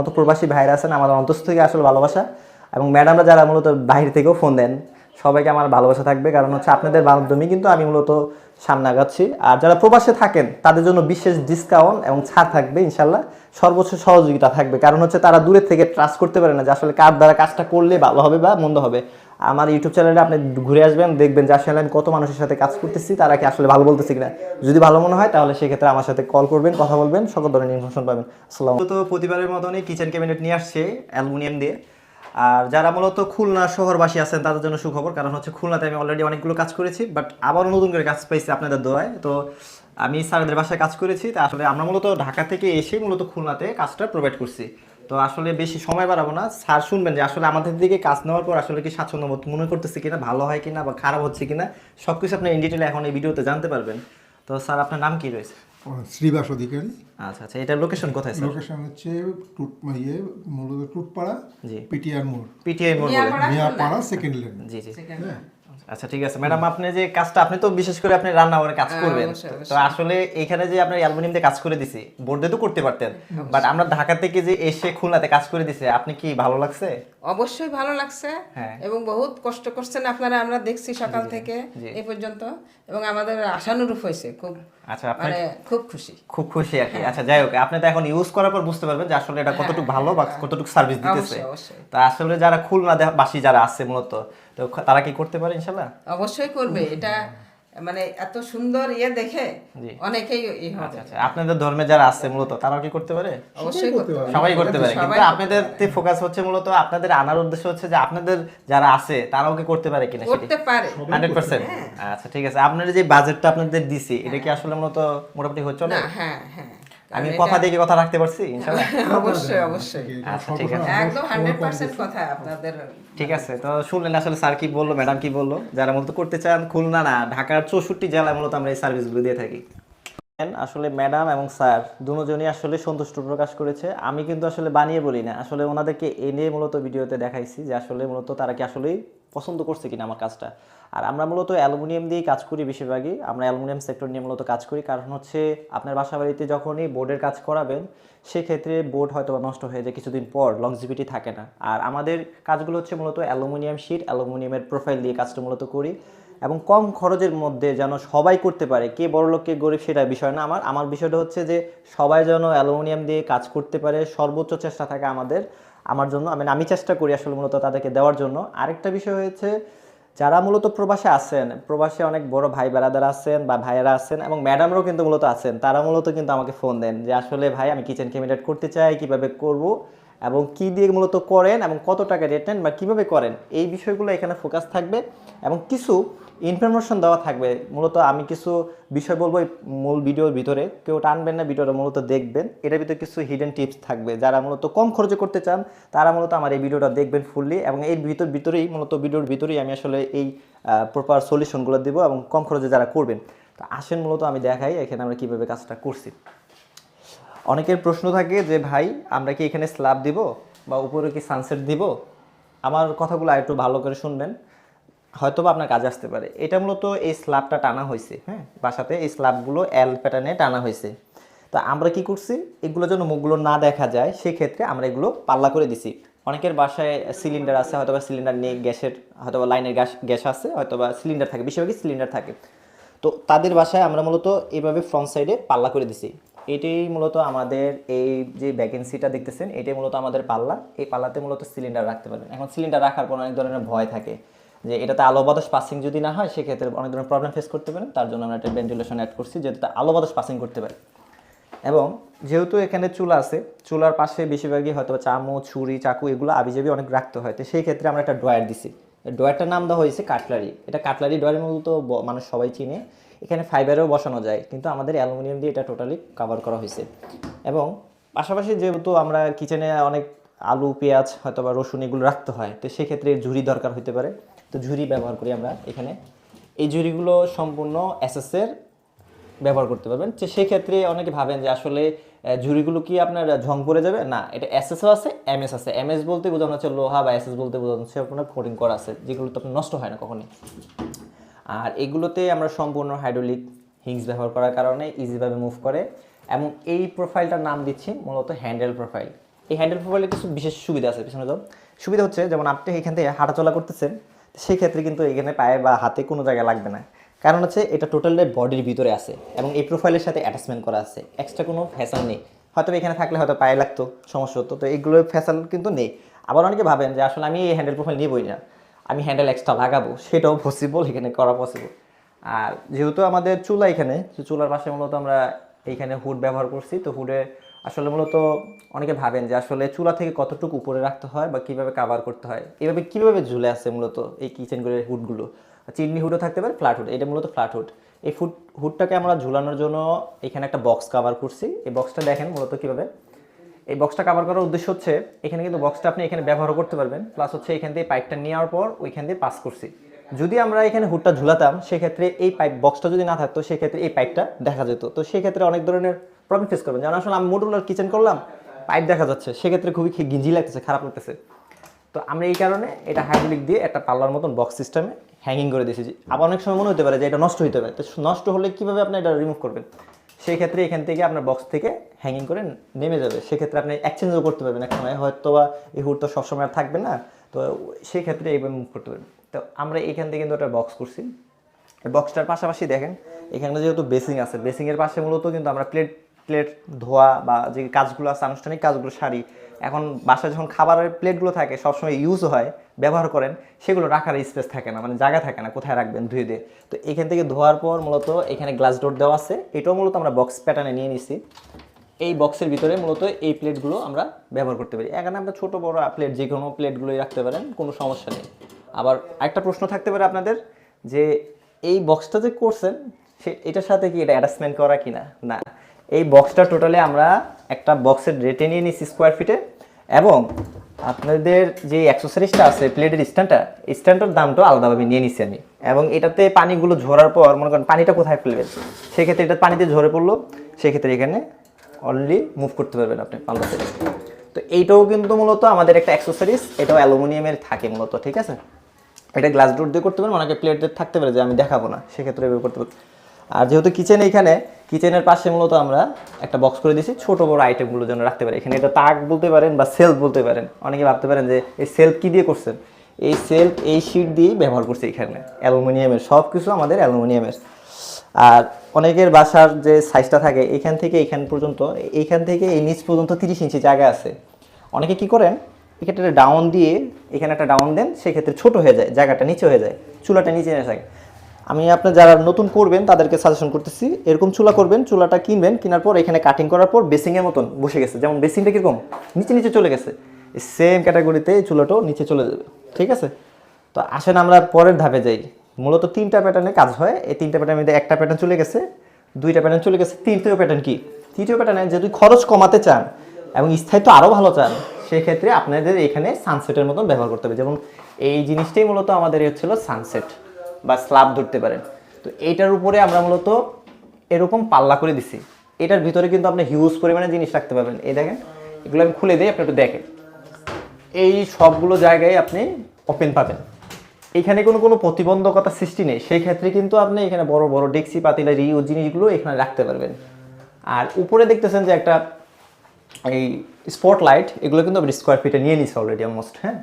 মতো প্রবাসী ভাইরা আছেন, আমাদের অন্তস্থ থেকে আসলে ভালোবাসা। এবং ম্যাডামরা যারা মূলত বাইরে থেকেও ফোন দেন, সবাইকে আমার ভালোবাসা থাকবে। কারণ হচ্ছে আপনাদের মাধ্যমেই কিন্তু আমি মূলত সামনে আগাচ্ছি। আর যারা প্রবাসে থাকেন, তাদের জন্য বিশেষ ডিসকাউন্ট এবং ছাড় থাকবে ইনশাল্লাহ সর্বোচ্চ সহযোগিতা থাকবে। কারণ হচ্ছে তারা দূরের থেকে ট্রাস্ট করতে পারে না যে আসলে কার দ্বারা কাজটা করলে ভালো হবে বা মন্দ হবে। আমার ইউটিউব চ্যানেলে আপনি ঘুরে আসবেন, দেখবেন যে আসলে আমি কত মানুষের সাথে কাজ করতেছি, তারা কি আসলে ভালো বলতেছি কিনা। যদি ভালো মনে হয়, তাহলে সেক্ষেত্রে আমার সাথে কল করবেন, কথা বলবেন, সকল ধরনের ইনফরমেশন পাবেন। আসসালাম তো প্রতিবারের মতনই কিচেন ক্যাবিনেট নিয়ে আসছে অ্যালুমিনিয়াম দিয়ে। আর যারা মূলত খুলনা শহরবাসী আছেন, তাদের জন্য সুখবর, কারণ হচ্ছে খুলনাতে আমি অলরেডি অনেকগুলো কাজ করেছি বাট আবারও নতুন করে কাজ পাইছি আপনাদের দোয়ায় তো আমি স্যারদের বাসায় কাজ করেছি, তা আসলে আমরা মূলত ঢাকা থেকে এসে মূলত খুলনাতে কাজটা প্রোভাইড করছি। তো আসলে বেশি সময় বাড়াবো না। স্যার শুনবেন যে আসলে আমাদের দিকে কাজ নেওয়ার পর আসলে কি স্বাচ্ছন্দ্য বোধ মনে করতেছে কিনা ভালো হয় কিনা বা খারাপ হচ্ছে কিনা সব কিছু আপনি ইন ডিটেলে এখন এই ভিডিওতে জানতে পারবেন। তো স্যার আপনার নাম কি রয়েছে? শ্রীবাস অধিকারী। আচ্ছা আচ্ছা এটা লোকেশন কোথায় স্যার? লোকেশন হচ্ছে টুট ইয়ে মূলত টুটপাড়া জি। পিটিআর মোড়। পিটিআই মোড় মিয়াপাড়া সেকেন্ড লেন জি জি। আচ্ছা ঠিক আছে। ম্যাডাম আপনি যে কাজটা আপনি তো বিশেষ করে আপনি রান্না করে কাজ করবেন। তো আসলে এখানে যে আপনি অ্যালুমিনিয়াম দিয়ে কাজ করে দিছি বোর্ডে তো করতে পারতেন। বাট আমরা ঢাকা থেকে যে এসে খুলনাতে কাজ করে দিছে আপনি কি ভালো লাগছে? অবশ্যই ভালো লাগছে হ্যাঁ। এবং বহুত কষ্ট করছেন আপনারা আমরা দেখছি সকাল থেকে এই পর্যন্ত এবং আমাদের আশানুরূপ হয়েছে খুব আচ্ছা আপনি মানে খুব খুশি। খুব খুশি আর কি। আচ্ছা যাই হোক আপনি তো এখন ইউজ করার পর বুঝতে পারবেন যে আসলে এটা কতটুকু ভালো বা কতটুকু সার্ভিস দিতেছে। তা আসলে যারা খুলনা বাসী যারা আছে মূলত তো তারা কি করতে পারে ইনশাল্লাহ? অবশ্যই করবে। এটা মানে এত সুন্দর ইয়ে দেখে অনেকেই আচ্ছা আচ্ছা। আপনাদের ধর্মে যারা আছে মূলত তারাও কি করতে পারে? অবশ্যই করতে সবাই করতে পারে। কিন্তু আপনাদের ফোকাস হচ্ছে মূলত আপনাদের আনার উদ্দেশ্য হচ্ছে যে আপনাদের যারা আছে তারাও কি করতে পারে কিনা করতে পারে। হান্ড্রেড পার্সেন্ট আচ্ছা ঠিক আছে। আপনাদের যে বাজেটটা আপনাদের দিছি এটা কি আসলে মূলত মোটামুটি হচ্ছে না হ্যাঁ হ্যাঁ। আমি কথা দিয়ে কথা রাখতে পারছি অবশ্যই অবশ্যই। আচ্ছা ঠিক আছে। একদম হান্ড্রেড পার্সেন্ট কথা আপনাদের। ঠিক আছে তো শুনলেন আসলে স্যার কি বলল ম্যাডাম কি বলল? যারা মূলত করতে চান খুলনা না ঢাকার চৌষট্টি জেলায় মূলত আমরা এই সার্ভিসগুলো দিয়ে থাকি। আসলে ম্যাডাম এবং স্যার দুজনই আসলে সন্তুষ্ট প্রকাশ করেছে। আমি কিন্তু আসলে বানিয়ে বলি না। আসলে ওনাদেরকে এনে মূলত ভিডিওতে দেখাইছি যে আসলে মূলত তারা কি আসলেই পছন্দ করছে কিনা আমার কাজটা। আর আমরা মূলত অ্যালুমিনিয়াম দিয়েই কাজ করি বেশিরভাগই। আমরা অ্যালুমিনিয়াম সেক্টর নিয়ে মূলত কাজ করি। কারণ হচ্ছে আপনার বাসা বাড়িতে যখনই বোর্ডের কাজ করাবেন, সেক্ষেত্রে বোর্ড হয়তো নষ্ট হয়ে যায় কিছুদিন পর লংজিভিটি থাকে না। আর আমাদের কাজগুলো হচ্ছে মূলত অ্যালুমিনিয়াম শিট, অ্যালুমিনিয়ামের প্রোফাইল দিয়ে কাজটা মূলত করি। এবং কম খরচের মধ্যে যেন সবাই করতে পারে, কে বড় লোক, কে গরিব সেটা বিষয় না আমার। আমার বিষয়টা হচ্ছে যে সবাই যেন অ্যালুমিনিয়াম দিয়ে কাজ করতে পারে, সর্বোচ্চ চেষ্টা থাকে আমাদের। আমার জন্য মানে আমি চেষ্টা করি আসলে মূলত তাদেরকে দেওয়ার জন্য। আরেকটা বিষয় হয়েছে, যারা মূলত প্রবাসে আছেন, প্রবাসে অনেক বড় ভাই বেড়াদার আছেন বা ভাইয়েরা আছেন এবং ম্যাডামরাও কিন্তু মূলত আছেন, তারা মূলত কিন্তু আমাকে ফোন দেন যে, আসলে ভাই, আমি কিচেন ক্যাবিনেট করতে চাই, কীভাবে করব? এবং কি দিয়ে মূলত করেন এবং কত টাকা রেট নেন বা কীভাবে করেন, এই বিষয়গুলো এখানে ফোকাস থাকবে এবং কিছু ইনফরমেশন দেওয়া থাকবে। মূলত আমি কিছু বিষয় বলব মূল ভিডিওর ভিতরে। কেউ টানবেন না ভিডিওটা মূলত দেখবেন। এটার ভিতরে কিছু হিডেন টিপস থাকবে। যারা মূলত কম খরচে করতে চান, তারা মূলত আমার এই ভিডিওটা দেখবেন ফুললি এবং এর ভিতর, ভিতরেই, মূলত ভিডিওর ভিতরেই আমি আসলে এই প্রপার সলিউশনগুলো দেবো এবং কম খরচে যারা করবেন। তো আসেন মূলত আমি দেখাই, এখানে আমরা কীভাবে কাজটা করছি। অনেকের প্রশ্ন থাকে যে, ভাই, আমরা কি এখানে স্ল্যাব দিব বা উপরে কি সানসেট দিব? আমার কথাগুলো আরেকটু ভালো করে শুনবেন। হয়তো আপনার কাজে আসতে পারে। এটা মূলত এই স্ল্যাবটা টানা হয়েছে হ্যাঁ? বাসাতে এই স্ল্যাবগুলো এল প্যাটার্নে টানা হয়েছে। তো আমরা কি করছি? এগুলো যেন মুখগুলো না দেখা যায়, সেক্ষেত্রে আমরা এগুলো পাল্লা করে দিছি। অনেকের বাসায় সিলিন্ডার আছে হয়তো বা সিলিন্ডার নেই গ্যাসের হয়তো বা লাইনের গ্যাস গ্যাস আছে হয়তো বা সিলিন্ডার থাকে, বেশিরভাগই সিলিন্ডার থাকে। তো তাদের বাসায় আমরা মূলত এইভাবে ফ্রন্ট সাইডে পাল্লা করে দিছি। এটাই মূলত আমাদের এই যে ভ্যাকেন্সিটা দেখতেছেন, এটাই মূলত আমাদের পাল্লা। এই পাল্লাতে মূলত সিলিন্ডার রাখতে পারবেন। এখন সিলিন্ডার রাখার পর অনেক ধরনের ভয় থাকে যে এটাতে আলো বাতাস পাসিং যদি না হয়, সেক্ষেত্রে অনেক ধরনের প্রবলেম ফেস করতে পারেন। তার জন্য আমরা একটা ভেন্টিলেশন অ্যাড করছি যাতে আলো বাতাস পাসিং করতে পারে। এবং যেহেতু এখানে চুলা আছে, চুলার পাশে বেশিরভাগই হয়তো চামচ, ছুরি, চাকু এগুলো আবিজাবি অনেক রাখতে হয়। তো সেই ক্ষেত্রে আমরা একটা ড্রয়ার দিছি। ড্রয়ারটার নাম দেওয়া হয়েছে কাটলারি। এটা কাটলারি ড্রয়ারের মূলত মানুষ সবাই চিনে। এখানে ফাইবারেও বসানো যায়, কিন্তু আমাদের অ্যালুমিনিয়াম দিয়ে এটা টোটালি কভার করা হয়েছে। এবং পাশাপাশি যেহেতু আমরা কিচেনে অনেক আলু, পেঁয়াজ হয়তো বা রসুন এগুলো রাখতে হয়, তো সেক্ষেত্রে ঝুড়ি দরকার হতে পারে। তো ঝুড়ি ব্যবহার করি আমরা এখানে। এই ঝুড়িগুলো সম্পূর্ণ এসএসের ব্যবহার করতে পারবেন। তো সেক্ষেত্রে অনেকে ভাবেন যে আসলে ঝুড়িগুলো কি আপনার ঝং পড়ে যাবে? না, এটা এসএসও আছে এমএস আছে। এমএস বলতে বোঝানো হচ্ছে লোহা বা এসএস বলতে বোঝানো হচ্ছে আপনার কোটিং করা আছে, যেগুলো তো আপনার নষ্ট হয় না কখনই। আর এগুলোতে আমরা সম্পূর্ণ হাইড্রোলিক হিংস ব্যবহার করার কারণে ইজিভাবে মুভ করে এবং এই প্রোফাইলটার নাম দিচ্ছি মূলত হ্যান্ডেল প্রোফাইল এই হ্যান্ডেল প্রোফাইলের কিছু বিশেষ সুবিধা আছে, পিছনে যাও। সুবিধা হচ্ছে যেমন আপনি এখান থেকে হাঁটাচলা করতেছেন সেই ক্ষেত্রে কিন্তু এখানে পায়ে বা হাতে কোনো জায়গায় লাগবে না। কারণ হচ্ছে এটা টোটালি বডির ভিতরে আছে এবং এই প্রোফাইলের সাথে অ্যাটাচমেন্ট করা আছে। এক্সট্রা কোনো ফ্যাশন নেই। হয়তো এখানে থাকলে হয়তো পায়ে লাগতো, সমস্যা হতো। তো এইগুলোর ফ্যাশন কিন্তু নেই। আবার অনেকে ভাবেন যে আসলে আমি এই হ্যান্ডেল প্রোফাইল নিবই না। আমি হ্যান্ডেল এক্সট্রা লাগাবো, সেটাও পসিবল এখানে করা পসিবল আর যেহেতু আমাদের চুলা এখানে চুলার পাশে মূলত আমরা এইখানে হুড ব্যবহার করছি, তো হুডে আসলে মূলত অনেকে ভাবেন যে আসলে চুলা থেকে কতটুকু উপরে রাখতে হয় বা কীভাবে কাভার করতে হয়, এভাবে কীভাবে ঝুলে আছে মূলত এই কিচেনগুলোর হুডগুলো চিমনি হুডও থাকতে পারে ফ্ল্যাট হুড এটা মূলত ফ্ল্যাট হুড এই ফুড হুডটাকে আমরা ঝুলানোর জন্য এখানে একটা বক্স কাভার করছি, এই বক্সটা দেখেন মূলত কীভাবে এই বক্সটা কাভার করার উদ্দেশ্য হচ্ছে, এখানে কিন্তু বক্সটা আপনি এখানে ব্যবহার করতে পারবেন প্লাস হচ্ছে এখান দিয়ে পাইপটা নেওয়ার পর ওইখান দিয়ে পাস করছি। যদি আমরা এখানে হুডটা ঝুলাতাম, সেক্ষেত্রে এই পাইপ বক্সটা যদি না থাকতো, সেক্ষেত্রে এই পাইপটা দেখা যেত। তো সেক্ষেত্রে অনেক ধরনের প্রবলেম ফেস করবেন। যেমন আসলে আমি মডুলার কিচেন করলাম পাইপ দেখা যাচ্ছে, সেক্ষেত্রে খুবই গিঞ্জি লাগতেছে, খারাপ লাগতেছে। তো আমরা এই কারণে এটা হাইড্রোলিক দিয়ে একটা পাল্লার মতন বক্স সিস্টেমে হ্যাঙ্গিং করে দিয়েছি। আবার অনেক সময় মনে হতে পারে যে এটা নষ্ট হতে পারে। তো নষ্ট হলে কীভাবে আপনি এটা রিমুভ করবেন? সেই ক্ষেত্রে এখান থেকে আপনার বক্স থেকে হ্যাঙ্গিং করে নেমে যাবে। সেক্ষেত্রে আপনি এক্সচেঞ্জও করতে পারবেন। এক সময় হয়তো বা এই হুড তো সবসময় আর থাকবে না। তো সেই ক্ষেত্রে এইভাবে মুভ করতে পারবেন। তো আমরা এখান থেকে কিন্তু একটা বক্স করছি। বক্সটার পাশাপাশি দেখেন, এখানে যেহেতু বেসিং আছে বেসিংয়ের পাশে মূলত কিন্তু আমরা প্লেট প্লেট ধোয়া বা যে কাজগুলো আছে, আনুষ্ঠানিক কাজগুলো সারি এখন বাসায় যখন খাবারের প্লেটগুলো থাকে, সবসময় ইউজ হয়, ব্যবহার করেন, সেগুলো রাখার স্পেস থাকে না মানে জায়গা থাকে না, কোথায় রাখবেন ধুয়ে দিয়ে। তো এখান থেকে ধোয়ার পর মূলত এখানে গ্লাস ডোর দেওয়া আছে, এটাও মূলত আমরা বক্স প্যাটার্নে নিয়ে নিছি। এই বক্সের ভিতরে মূলত এই প্লেটগুলো আমরা ব্যবহার করতে পারি। এখানে আমরা ছোট, বড় প্লেট যে কোনো প্লেটগুলোই রাখতে পারেন, কোনো সমস্যা নেই। আবার একটা প্রশ্ন থাকতে পারে আপনাদের, যে এই বক্সটা যে করছেন, সে এটার সাথে কি এটা অ্যাটাচমেন্ট করা কিনা? না। এই বক্সটা টোটালি আমরা একটা বক্সের রেটে নিয়ে নিচ্ছি স্কোয়ার ফিটে এবং আপনাদের যে অ্যাক্সেসরিজটা আছে প্লেটের স্ট্যান্ডটা স্ট্যান্ডটার দামটাও আলাদাভাবে নিয়ে নিচ্ছি আমি। এবং এটাতে পানিগুলো ঝরার পর, মনে করেন পানিটা কোথায় ফেলবেন? সেক্ষেত্রে এটা পানিতে ঝরে পড়ল, সেক্ষেত্রে এখানে অনলি মুভ করতে পারবেন আপনি পাল্লা থেকে। তো এইটাও কিন্তু মূলত আমাদের একটা অ্যাক্সেসরিজ এটাও অ্যালুমিনিয়ামের থাকে মূলত, ঠিক আছে? এটা গ্লাস ডোর দিয়ে করতে পারেন, অনেকে প্লেট দিয়ে থাকতে পারে যে আমি দেখাবো না, সেক্ষেত্রে করতে পারি আর যেহেতু কিচেন এইখানে কিচেনের পাশে মূলত আমরা একটা বক্স করে দিয়েছি, ছোট বড় আইটেমগুলো যেন রাখতে পারি। এখানে এটা তাক বলতে পারেন বা সেলফ বলতে পারেন। অনেকে ভাবতে পারেন যে এই সেলফ কী দিয়ে করছেন? এই সেলফ এই শিট দিয়েই ব্যবহার করছে এখানে। অ্যালুমিনিয়ামের সব কিছু আমাদের অ্যালুমিনিয়ামের। আর অনেকের বাসার যে সাইজটা থাকে, এখান থেকে এখান পর্যন্ত এইখান থেকে এই নিচ পর্যন্ত তিরিশ ইঞ্চি জায়গা আছে। অনেকে কি করেন? এক্ষেত্রে ডাউন দিয়ে, এখানে একটা ডাউন দেন, সেক্ষেত্রে ছোট হয়ে যায়, জায়গাটা নিচে হয়ে যায়, চুলাটা নিচে এসে থাকে। আমি আপনার যারা নতুন করবেন, তাদেরকে সাজেশন করতেছি। এরকম চুলা করবেন, চুলাটা কিনবেন, কেনার পর এখানে কাটিং করার পর বেসিংয়ের মতন বসে গেছে। যেমন বেসিংটা কীরকম? নিচে নিচে চলে গেছে। সেম ক্যাটাগরিতে এই চুলাটাও নিচে চলে যাবে। ঠিক আছে? তো আসেন আমরা পরের ধাপে যাই। মূলত তিনটা প্যাটার্নে কাজ হয়। এই তিনটা প্যাটার্নের মধ্যে একটা প্যাটার্ন চলে গেছে, দুইটা প্যাটার্ন চলে গেছে। তৃতীয় প্যাটার্ন কি? তৃতীয় প্যাটার্নে যদি খরচ কমাতে চান এবং স্থায়িত্ব আরও ভালো চান, সেক্ষেত্রে আপনাদের এখানে সানসেটের মতন ব্যবহার করতে হবে। যেমন এই জিনিসটাই মূলত আমাদের হচ্ছিল সানসেট বা স্ল্যাব ধরতে পারেন। তো এইটার উপরে আমরা মূলত এরকম পাল্লা করে দিছি। এটার ভিতরে কিন্তু আপনি হিউজ পরিমাণে জিনিস রাখতে পারবেন। এই দেখেন, এগুলো আমি খুলে দিই, আপনি একটু দেখেন। এই সবগুলো জায়গায় আপনি ওপেন পাবেন। এখানে কোনো কোনো প্রতিবন্ধকতা সৃষ্টি নেই। সেই ক্ষেত্রে কিন্তু আপনি এখানে বড় বড় ডেক্সি, পাতিলা রিউ জিনিসগুলো এখানে রাখতে পারবেন। আর উপরে দেখতেছেন যে একটা এই স্পট লাইট এগুলো কিন্তু আপনি স্কোয়ার ফিটে নিয়ে নিছি অলরেডি অলমোস্ট হ্যাঁ?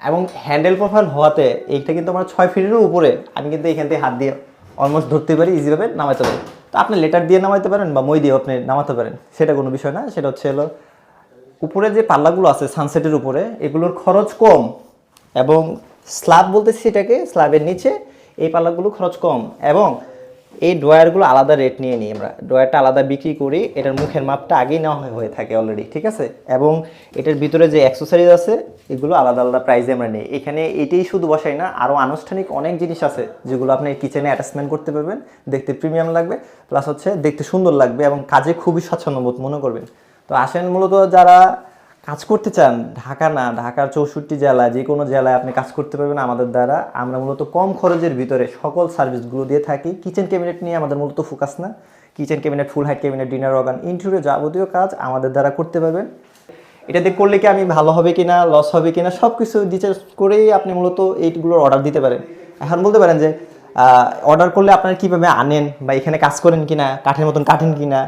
এবং হ্যান্ডেল প্রোফাইল হওয়াতে এইটা কিন্তু আমার ছয় ফিটেরও উপরে আমি কিন্তু এখান থেকে হাত দিয়ে অলমোস্ট ধরতে পারি ইজিভাবে নামাতে পারি। তো আপনি লেটার দিয়ে নামাতে পারেন বা মই দিয়ে আপনি নামাতে পারেন, সেটা কোনো বিষয় না। সেটা হচ্ছে হলো, উপরে যে পাল্লাগুলো আছে সানসেটের উপরে, এগুলোর খরচ কম এবং স্ল্যাব বলতেছি সেটাকে স্ল্যাবের নিচে এই পাল্লাগুলো খরচ কম এবং এই ড্রয়ারগুলো আলাদা রেট নিয়ে নিই আমরা। ড্রয়ারটা আলাদা বিক্রি করি, এটার মুখের মাপটা আগেই নেওয়া হয়ে- থাকে অলরেডি ঠিক আছে? এবং এটার ভিতরে যে অ্যাক্সেসরিজ আছে, এগুলো আলাদা আলাদা প্রাইজে আমরা নিই। এখানে এটাই শুধু বসাই না আরও আনুষ্ঠানিক অনেক জিনিস আছে, যেগুলো আপনি কিচেনে অ্যাটাচমেন্ট করতে পারবেন, দেখতে প্রিমিয়াম লাগবে প্লাস হচ্ছে দেখতে সুন্দর লাগবে এবং কাজে খুবই স্বাচ্ছন্দ্য বোধ মনে করবেন। তো আসেন মূলত যারা কাজ করতে চান, ঢাকা না, ঢাকার চৌষট্টি জেলা, যে কোনো জেলায় আপনি কাজ করতে পারবেন আমাদের দ্বারা। আমরা মূলত কম খরচের ভিতরে সকল সার্ভিসগুলো দিয়ে থাকি। কিচেন ক্যাবিনেট নিয়ে আমাদের মূলত ফোকাস না। Kitchen cabinet, full height cabinet, dinner organ interior যাবতীয় কাজ আমাদের দ্বারা করতে পারবেন। এটা দিয়ে করলে কি আমি ভালো হবে কিনা লস হবে কিনা সব কিছু ডিটেলস করেই আপনি মূলত এইগুলোর অর্ডার দিতে পারেন। এখন বলতে পারেন যে অর্ডার করলে আপনারা কীভাবে আনেন বা এখানে কাজ করেন কিনা, কাঠের মতন কাটেন কিনা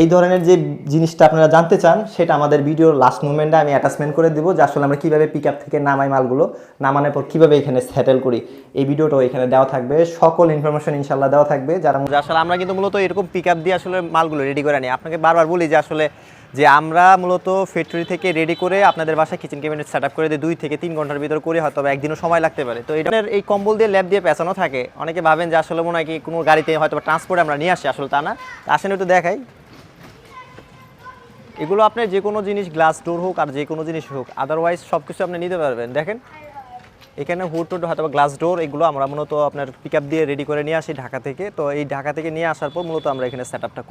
এই ধরনের যে জিনিসটা আপনারা জানতে চান, সেটা আমাদের ভিডিওর লাস্ট মুমেন্টে আমি অ্যাটাচমেন্ট করে দেবো, যে আসলে আমরা কীভাবে পিক থেকে নামাই মালগুলো, নামানোর পর কীভাবে এখানে সেটেল করি। এই ভিডিওটাও এখানে দেওয়া থাকবে, সকল ইনফরমেশন ইনশাল্লাহ দেওয়া থাকবে। যারা আসলে আমরা কিন্তু মূলত এরকম পিক দিয়ে আসলে মালগুলো রেডি করে নিই। আপনাকে বারবার বলি যে আসলে যে আমরা মূলত ফ্যাক্টরি থেকে রেডি করে আপনাদের বাসায় কিচেন ক্যাবিনেট সেট আপ করে দিই দুই থেকে তিন ঘণ্টার ভিতর করে হয়তো একদিনও সময় লাগতে পারে। তো এটা এই কম্বল দিয়ে ল্যাব দিয়ে পেঁচানো থাকে। অনেকে ভাবেন যে আসলে মনে হয় কি কোনো গাড়িতে হয়তো ট্রান্সপোর্ট আমরা নিয়ে আসি, আসলে তা না। আসেন একটু দেখাই। এগুলো আপনি যে কোনো জিনিস গ্লাস ডোর হোক আর যে কোনো জিনিস হোক আদারওয়াইজ সব কিছু আপনি নিতে পারবেন। দেখেন, এখানে হুড টুড হয়তো গ্লাস ডোর এগুলো আমরা মূলত আপনার পিক দিয়ে রেডি করে নিয়ে আসি ঢাকা থেকে। তো এই ঢাকা থেকে নিয়ে আসার পর মূলত আমরা এখানে সেট করি।